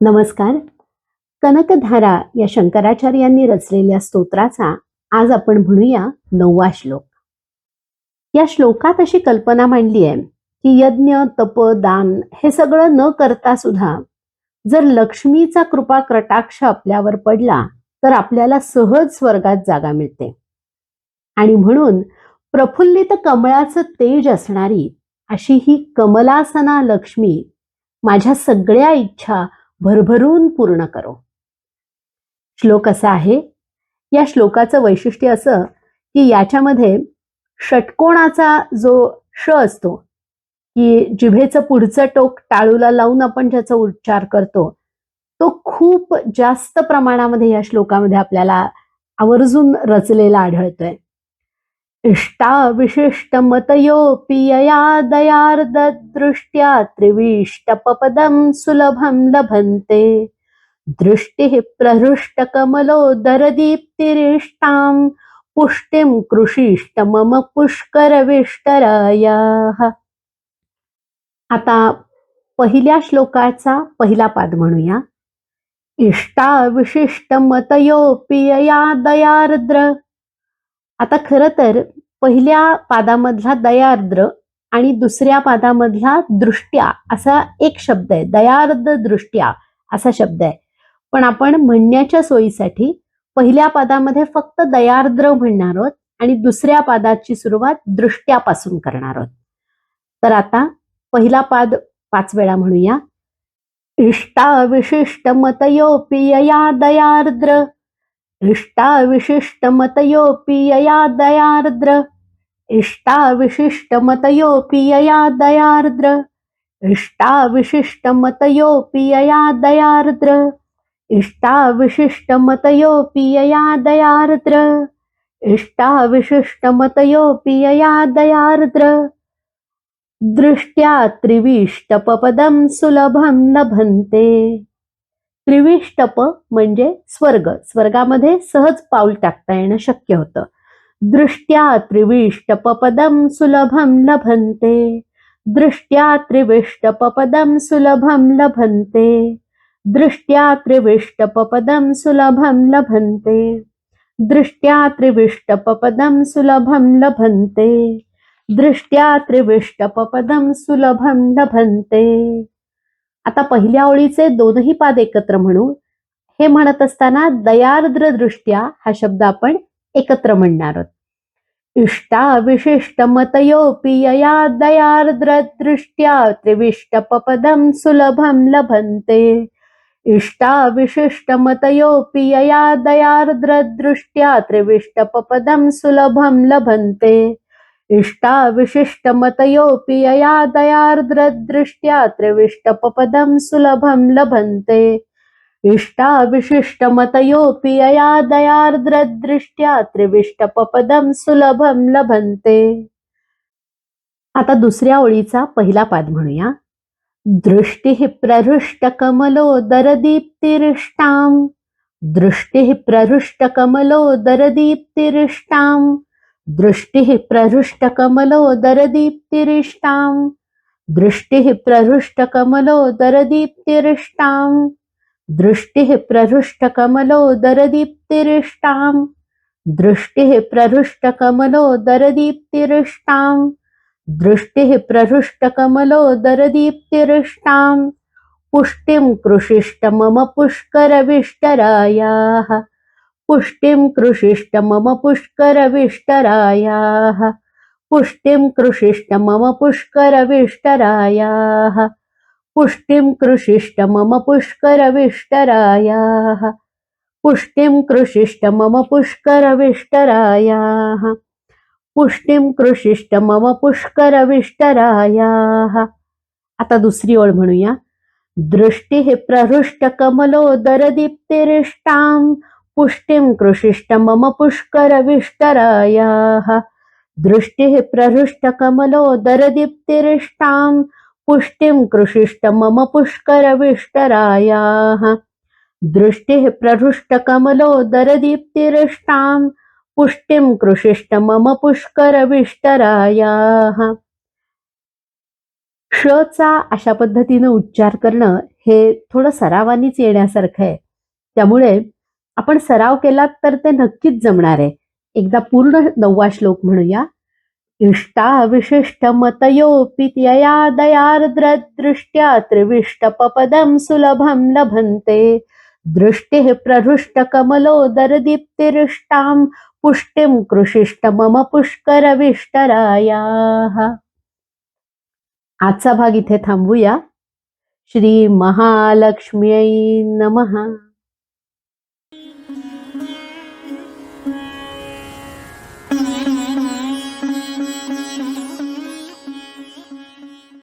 नमस्कार. कनकधारा या शंकराचार्यांनी रचलेल्या स्तोत्राचा आज आपण म्हणूया नववा श्लोक. या श्लोकात अशी कल्पना मांडली आहे की यज्ञ तप दान हे सगळं न करता सुद्धा जर लक्ष्मीचा कृपा कटाक्ष आपल्यावर पडला तर आपल्याला सहज स्वर्गात जागा मिळते. आणि म्हणून प्रफुल्लित कमळाचं तेज असणारी अशी ही कमलासना लक्ष्मी माझ्या सगळ्या इच्छा भरभरून पूर्ण करो. श्लोक असा आहे या श्लोकाचं वैशिष्ट्य असं की याच्यामध्ये षटकोणाचा जो श असतो की जिभेचं पुढचं टोक टाळूला लावून आपण ज्याचा उच्चार करतो तो खूप जास्त प्रमाणामध्ये या श्लोकामध्ये आपल्याला आवर्जून रचलेला आढळतोय. इष्टाविशिष्टमतयोऽपि यया दयार्ददृष्ट्या त्रिविष्टपपदं सुलभं लभन्ते। दृष्टिः प्रहृष्टकमलोदरदीप्तिरिष्टां पुष्टिं कृषिष्ट मम पुष्करविष्टरायाः। आता पहिल्या श्लोकाचा पहिला पाद म्हणूया। इष्टाविशिष्टमतयोऽपि यया दयार्द्र आता खरं तर पहिल्या पादामधला दयार्द्र आणि दुसऱ्या पादामधला दृष्ट्या असा एक शब्द आहे. दयार्द्र दृष्ट्या असा शब्द आहे. पण आपण म्हणण्याच्या सोयीसाठी पहिल्या पादामध्ये फक्त दयार्द्र म्हणणार आहोत आणि दुसऱ्या पादाची सुरुवात दृष्ट्यापासून करणार आहोत. तर आता पहिला पाद पाच वेळा म्हणूया. इष्टा विशिष्ट मतयोपिय या दयार्द्र. इष्टाविशिष्टमतयोऽपि यया दयार्द्र। इष्टाविशिष्टमतयोऽपि यया दयार्द्र। इष्टाविशिष्टमतयोऽपि यया दयार्द्र। इष्टाविशिष्टमतयोऽपि यया दयार्द्र। इष्टाविशिष्टमतयोऽपि यया दयार्द्र। दृष्ट्या त्रिविष्टपपदं सुलभं लभन्ते। त्रिविष्टप म्हणजे स्वर्ग. स्वर्गामध्ये सहज पाऊल टाकता येणं शक्य होतं. दृष्ट्या त्रिविष्टपदं सुलभं लभन्ते. दृष्ट्या त्रिविष्टपदं सुलभं लभन्ते. दृष्ट्या त्रिविष्टपदं सुलभं लभन्ते. दृष्ट्या त्रिविष्टपदं सुलभं लभन्ते. दृष्ट्या त्रिविष्टपदं सुलभं लभन्ते. आता पहिल्या ओळीचे दोनही पाद एकत्र म्हणू हे म्हणत असताना दयार्द्र दृष्ट्या हा शब्द आपण एकत्र म्हणणार आहोत. इष्टाविशिष्ट मतयोपि यया दयार्द्र दृष्ट्या त्रिविष्टपदं सुलभम लभन्ते। इष्टाविशिष्ट मतयोपि यया दयार्द्र दृष्ट्या त्रिविष्टपदं सुलभम लभन्ते। इष्टाविशिष्टमतयोऽपि यया दयार्द्रदृष्ट्या त्रिविष्टपपदं सुलभं लभन्ते। इष्टाविशिष्टमतयोऽपि यया दयार्द्रदृष्ट्या त्रिविष्टपपदं सुलभं लभन्ते। आता दुसऱ्या ओळीचा पहिला पाद म्हणूया। दृष्टिः प्रहृष्टकमलोदरदीप्तिरिष्टां दृष्टिः प्रहृष्टकमलोदरदीप्तिरिष्टां दृष्टिः प्रहृष्टकमलोदरदीप्तिरिष्टां दृष्टिः प्रहृष्टकमलोदरदीप्तिरिष्टां दृष्टिः प्रहृष्टकमलोदरदीप्तिरिष्टां दृष्टिः प्रहृष्टकमलोदरदीप्तिरिष्टां दृष्टिः प्रहृष्टकमलोदरदीप्तिरिष्टां पुष्टिं कृषिष्ट मम पुष्करविष्टरायाः पुष्टिं कृषिष्ट मम पुष्करविष्टरायाः। पुष्टिं कृषिष्ट मम पुष्करविष्टरायाः। पुष्टिं कृषिष्ट मम पुष्करविष्टरायाः। पुष्टिं कृषिष्ट मम पुष्करविष्टरायाः। पुष्टिं कृषिष्ट मम पुष्करविष्टरायाः। आता दुसरी ओळ म्हणूया। दृष्टिः प्रहृष्टकमलोदरदीप्तिरिष्टां पुष्टिं कृषिष्ट मम पुष्करविष्टरायाः। दृष्टिः प्रहृष्टकमलोदरदीप्तिरिष्टां पुष्टिं कृषिष्ट मम पुष्करविष्टरायाः। दृष्टिः प्रहृष्टकमलोदरदीप्तिरिष्टां पुष्टिं कृषिष्ट मम पुष्करविष्टरायाः। श चा अशा पद्धतीनं उच्चार करणं हे थोडं सरावानीच येण्यासारखं आहे. त्यामुळे आपण सराव केलात तर ते नक्कीच जमणार आहे. एकदा पूर्ण नववा श्लोक म्हणूया. इष्टा विशिष्ट मतयोपि यया दयार्द्रदृष्ट्या त्रिविष्टपदं सुलभं लभन्ते। दृष्टिः प्रहृष्ट कमलोदरदीप्तिरिष्टां पुष्टिं कृषिष्ट मम पुष्करविष्टरायाः। आजचा भाग इथे थांबूया. श्री महालक्ष्म्यै नमः।